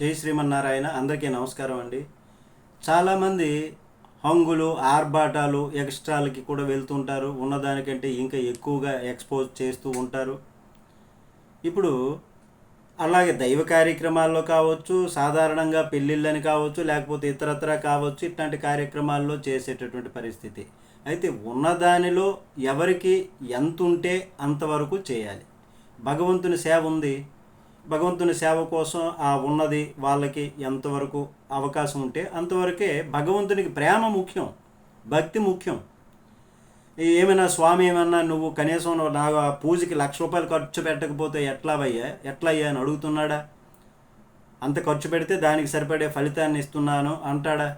జై శ్రీమన్నారాయణ అందరికీ నమస్కారం అండి. చాలామంది హంగులు ఆర్భాటాలు ఎక్స్ట్రాలకి కూడా వెళ్తుంటారు. ఉన్నదానికంటే ఇంకా ఎక్కువగా ఎక్స్పోజ్ చేస్తూ ఉంటారు. ఇప్పుడు అలాగే దైవ కార్యక్రమాల్లో కావచ్చు సాధారణంగా పెళ్ళిళ్ళని కావచ్చు లేకపోతే ఇతరత్ర కావచ్చు ఇట్లాంటి కార్యక్రమాల్లో చేసేటటువంటి పరిస్థితి. అయితే ఉన్నదానిలో ఎవరికి ఎంత ఉంటే అంతవరకు చేయాలి. భగవంతుని సేవ ఉంది. భగవంతుని సేవ కోసం ఆ ఉన్నది వాళ్ళకి ఎంతవరకు అవకాశం ఉంటే అంతవరకే భగవంతునికి ప్రేమ ముఖ్యం భక్తి ముఖ్యం. ఏమైనా స్వామి ఏమన్నా నువ్వు కనీసం నాకు నా పూజకి లక్ష రూపాయలు ఖర్చు పెట్టకపోతే ఎట్లా అయ్యా ఎట్లా అయ్యా అని అడుగుతున్నాడా? అంత ఖర్చు పెడితే దానికి సరిపడే ఫలితాన్ని ఇస్తున్నాను అంటాడా?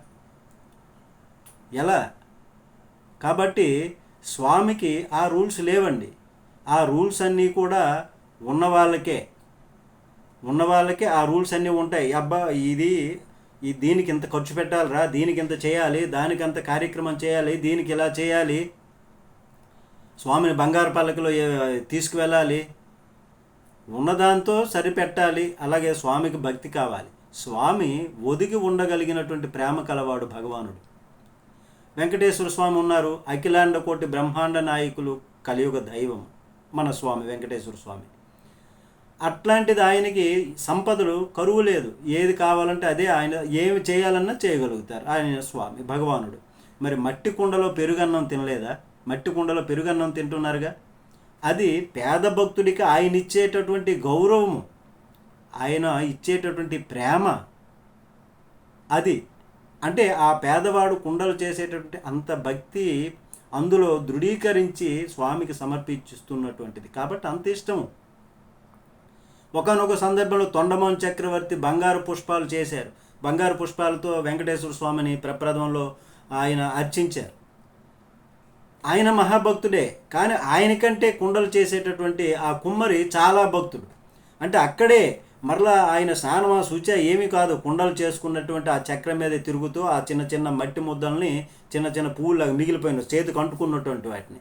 ఎలా? కాబట్టి స్వామికి ఆ రూల్స్ లేవండి. ఆ రూల్స్ అన్నీ కూడా ఉన్న వాళ్ళకే ఉన్న వాళ్ళకి ఆ రూల్స్ అన్నీ ఉంటాయి. అబ్బా ఇది ఈ దీనికి ఇంత ఖర్చు పెట్టాలిరా దీనికి ఇంత చేయాలి దానికి అంత కార్యక్రమం చేయాలి దీనికి ఇలా చేయాలి. స్వామిని బంగారు పల్లకిలో తీసుకువెళ్ళాలి. ఉన్నదాంతో సరిపెట్టాలి. అలాగే స్వామికి భక్తి కావాలి. స్వామి ఒదిగి ఉండగలిగినటువంటి ప్రేమ కలవాడు భగవానుడు. వెంకటేశ్వర స్వామి ఉన్నారు. అఖిలాండ కోటి బ్రహ్మాండ నాయకులు కలియుగ దైవం మన స్వామి వెంకటేశ్వర స్వామి. అట్లాంటిది ఆయనకి సంపదలు కరువు లేదు. ఏది కావాలంటే అదే ఆయన ఏమి చేయాలన్నా చేయగలుగుతారు. ఆయన స్వామి భగవానుడు. మరి మట్టి కుండలో పెరుగన్నం తినలేదా? మట్టి కుండలో పెరుగన్నం తింటున్నారుగా? అది పేద భక్తుడికి ఆయన ఇచ్చేటటువంటి గౌరవము ఆయన ఇచ్చేటటువంటి ప్రేమ. అది అంటే ఆ పేదవాడు కుండలు చేసేటటువంటి అంత భక్తి అందులో దృఢీకరించి స్వామికి సమర్పిస్తున్నటువంటిది కాబట్టి అంత ఇష్టము. ఒకనొక సందర్భంలో తొండమోహన్ చక్రవర్తి బంగారు పుష్పాలు చేశారు. బంగారు పుష్పాలతో వెంకటేశ్వర స్వామిని ప్రప్రథంలో ఆయన అర్చించారు. ఆయన మహాభక్తుడే కానీ ఆయనకంటే కుండలు చేసేటటువంటి ఆ కుమ్మరి చాలా భక్తుడు. అంటే అక్కడే మరలా ఆయన స్నానమా శుచ ఏమీ కాదు కుండలు చేసుకున్నటువంటి ఆ చక్రం మీద తిరుగుతూ ఆ చిన్న చిన్న మట్టి ముద్దల్ని చిన్న చిన్న పువ్వులాగా మిగిలిపోయిన చేతికి అంటుకున్నటువంటి వాటిని.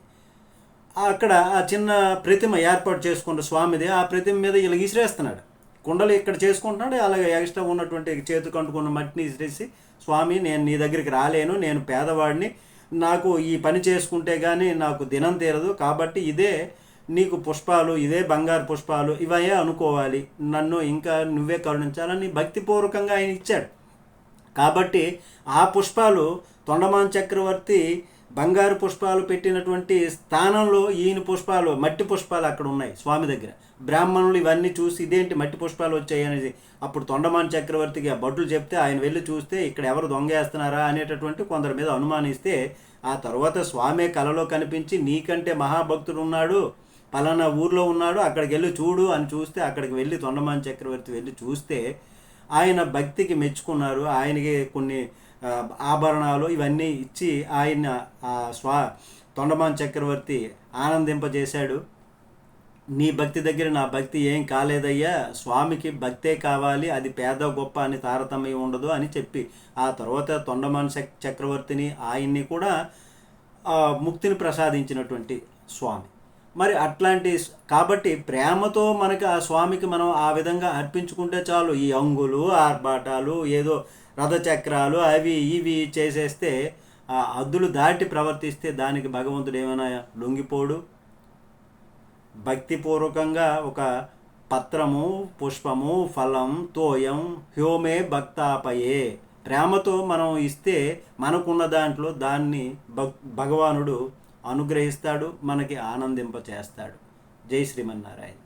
అక్కడ ఆ చిన్న ప్రతిమ ఏర్పాటు చేసుకున్న స్వామిది ఆ ప్రతిమ మీద ఇలా విసిరేస్తున్నాడు కుండలు ఇక్కడ చేసుకుంటున్నాడు అలాగే ఎక్స్ట్రా ఉన్నటువంటి చేతికి అంటుకున్న మట్టిని విసిరేసి స్వామి నేను నీ దగ్గరికి రాలేను నేను పేదవాడిని నాకు ఈ పని చేసుకుంటే కానీ నాకు దినం తీరదు కాబట్టి ఇదే నీకు పుష్పాలు ఇదే బంగారు పుష్పాలు ఇవే అనుకోవాలి. నన్ను ఇంకా నువ్వే కరుణించాలని భక్తిపూర్వకంగా ఆయన ఇచ్చాడు. కాబట్టి ఆ పుష్పాలు తొండమాన్ చక్రవర్తి బంగారు పుష్పాలు పెట్టినటువంటి స్థానంలో ఈయన పుష్పాలు మట్టి పుష్పాలు అక్కడ ఉన్నాయి స్వామి దగ్గర. బ్రాహ్మణులు ఇవన్నీ చూసి ఇదేంటి మట్టి పుష్పాలు వచ్చాయి అనేది అప్పుడు తొండమాన్ చక్రవర్తికి ఆ భటులు చెప్తే ఆయన వెళ్ళి చూస్తే ఇక్కడ ఎవరు దొంగేస్తున్నారా అనేటటువంటి కొందరి మీద అనుమానిస్తే ఆ తర్వాత స్వామే కలలో కనిపించి నీకంటే మహాభక్తుడు ఉన్నాడు పలానా ఊర్లో ఉన్నాడు అక్కడికి వెళ్ళి చూడు అని చూస్తే అక్కడికి వెళ్ళి తొండమాన్ చక్రవర్తి వెళ్ళి చూస్తే ఆయన భక్తికి మెచ్చుకున్నారు. ఆయనకి కొన్ని ఆభరణాలు ఇవన్నీ ఇచ్చి ఆయన ఆ స్వా తొండమాన్ చక్రవర్తి ఆనందింపజేశాడు. నీ భక్తి దగ్గర నా భక్తి ఏం కాలేదయ్యా. స్వామికి భక్తే కావాలి. అది పేద గొప్ప అని తారతమ్యం ఉండదు అని చెప్పి ఆ తర్వాత తొండమాన్ చక్- చక్రవర్తిని ఆయన్ని కూడా ముక్తిని ప్రసాదించినటువంటి స్వామి. మరి అట్లాంటి కాబట్టి ప్రేమతో మనకి ఆ స్వామికి మనం ఆ విధంగా అర్పించుకుంటే చాలు. ఈ అంగులు ఆర్భాటాలు ఏదో రథచక్రాలు అవి ఇవి చేసేస్తే ఆ అద్దులు దాటి ప్రవర్తిస్తే దానికి భగవంతుడు ఏమైనా లొంగిపోడు? భక్తిపూర్వకంగా ఒక పత్రము పుష్పము ఫలం తోయం హ్యోమే భక్తాపయే. ప్రేమతో మనం ఇస్తే మనకున్న దాంట్లో దాన్ని భక్ భగవానుడు అనుగ్రహిస్తాడు మనకి ఆనందింప చేస్తాడు జై శ్రీమన్నారాయణ.